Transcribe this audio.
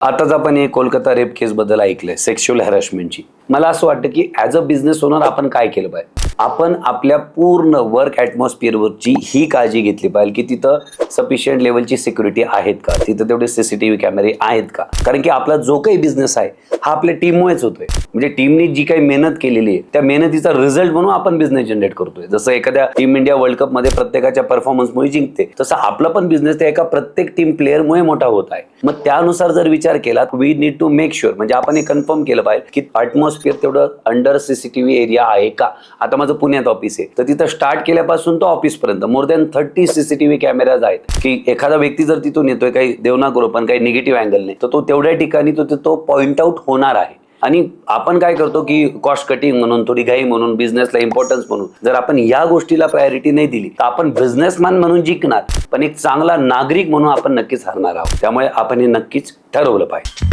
आताच आपण हे कोलकाता रेप केस बद्दल ऐकलंय सेक्शुअल हॅरॅसमेंटची मला असं वाटतं की ॲज अ बिझनेस ओनर आपण काय केलं पाहिजे? आपण आपल्या पूर्ण वर्क ॲटमॉस्फिअरवरची ही काळजी घेतली पाहिजे की तिथं सफिशियंट लेवलची सिक्युरिटी आहेत का? तिथं तेवढे सीसीटीव्ही कॅमेरे आहेत का? कारण की आपला जो काही बिझनेस आहे हा आपल्या टीममुळेच होतोय. म्हणजे टीमने जी काही मेहनत केलेली आहे त्या मेहनतीचा रिझल्ट म्हणून आपण बिझनेस जनरेट करतोय. जसं एखाद्या टीम इंडिया वर्ल्ड कपमध्ये प्रत्येकाच्या परफॉर्मन्समुळे जिंकते तसं आपला पण बिझनेस त्या एका प्रत्येक टीम प्लेअरमुळे मोठा होत आहे. मग त्यानुसार जर विचार केला we need to make sure म्हणजे आपण हे कन्फर्म केलं पाहिजे की अटमॉस्फिअर तेवढं अंडर सीसीटीव्ही एरिया आहे का? आता माझं पुण्यात ऑफिस आहे. तर तिथं स्टार्ट केल्यापासून तो ऑफिस पर्यंत more than thirty CCTV cameras आहेत की एखादा व्यक्ती जर तिथून येतोय काही देवना करू पण काही निगेटिव्ह अँगलने तर तो तेवढ्या ठिकाणी तो तो पॉइंट आउट होणार आहे. आणि आपण काय करतो की कॉस्ट कटिंग म्हणून थोडी घाई म्हणून बिझनेसला इम्पॉर्टन्स म्हणून जर आपण या गोष्टीला प्रायोरिटी नाही दिली तर आपण बिझनेसमॅन म्हणून जिंकणार पण एक चांगला नागरिक म्हणून आपण नक्कीच हरणार आहोत. त्यामुळे आपण हे नक्कीच ठरवलं पाहिजे.